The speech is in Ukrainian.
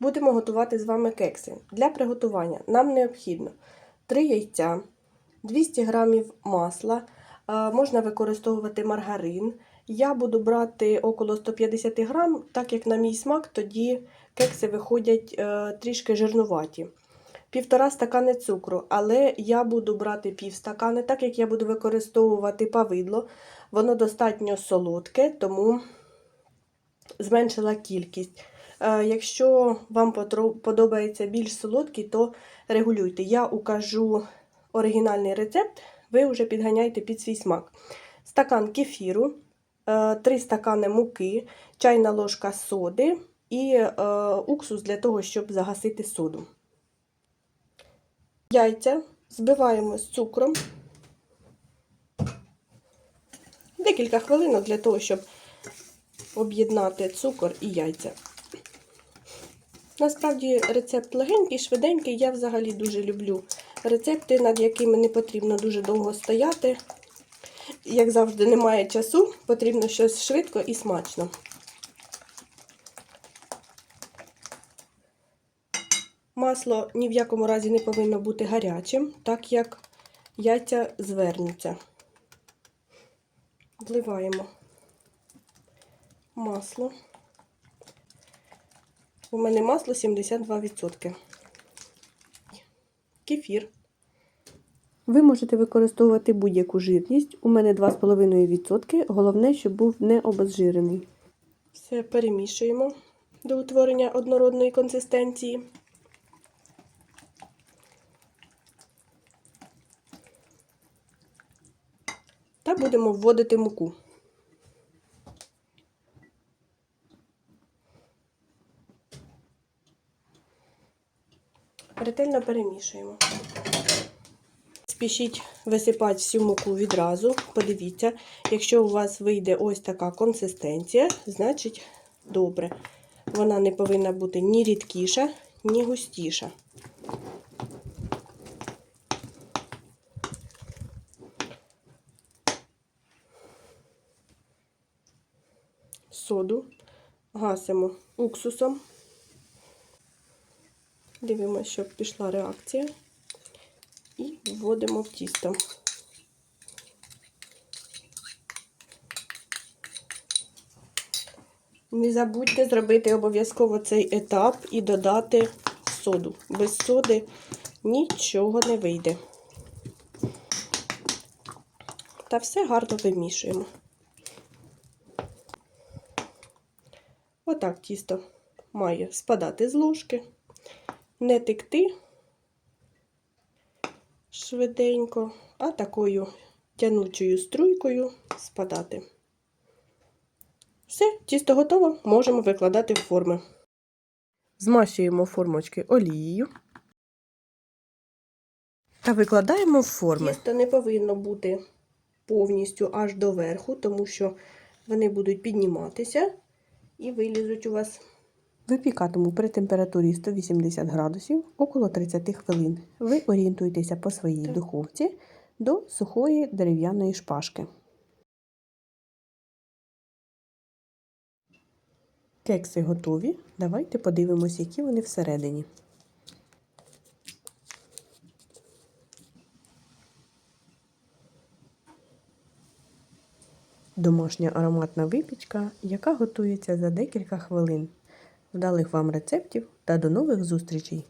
Будемо готувати з вами кекси. Для приготування нам необхідно 3 яйця, 200 г масла, можна використовувати маргарин. Я буду брати около 150 грам, так як на мій смак, тоді кекси виходять е, трішки жирнуваті. Півтора стакани цукру, але я буду брати пів стакани, так як я буду використовувати павидло. Воно достатньо солодке, тому зменшила кількість. Е, Якщо вам подобається більш солодкий, то регулюйте. Я укажу оригінальний рецепт, ви вже підганяйте під свій смак. Стакан кефіру, 3 стакани муки, чайна ложка соди і е, уксус для того, щоб загасити соду. Яйця збиваємо з цукром. Декілька хвилинок для того, щоб об'єднати цукор і яйця. Насправді рецепт легенький, швиденький. Я взагалі дуже люблю рецепти, над якими не потрібно дуже довго стояти. Як завжди, немає часу, потрібно щось швидко і смачно. Масло ні в якому разі не повинно бути гарячим, так як яйця звернуться. Вливаємо масло. У мене масло 72%. Кефір. Ви можете використовувати будь-яку жирність. У мене 2,5%. Головне, щоб був не обезжирений. Все перемішуємо до утворення однородної консистенції. Та будемо вводити муку. Ретельно перемішуємо. Спішіть висипати всю муку відразу. Подивіться, якщо у вас вийде ось така консистенція, значить добре. Вона не повинна бути ні рідкіша, ні густіша. Соду гасимо уксусом. Дивимося, щоб пішла реакція. І вводимо в тісто. Не забудьте зробити обов'язково цей етап і додати соду. Без соди нічого не вийде. Та все гарно вимішуємо. Отак тісто має спадати з ложки, не текти швиденько, а такою тянучою струйкою спадати. Все, тісто готово, можемо викладати в форми. Змащуємо формочки олією та викладаємо в форми. Тісто не повинно бути повністю аж до верху, тому що вони будуть підніматися і вилізуть у вас. Випікатиму при температурі 180 градусів около 30 хвилин. Ви орієнтуйтеся по своїй духовці до сухої дерев'яної шпажки. Кекси готові. Давайте подивимось, які вони всередині. Домашня ароматна випічка, яка готується за декілька хвилин. Вдалих вам рецептів та до нових зустрічей!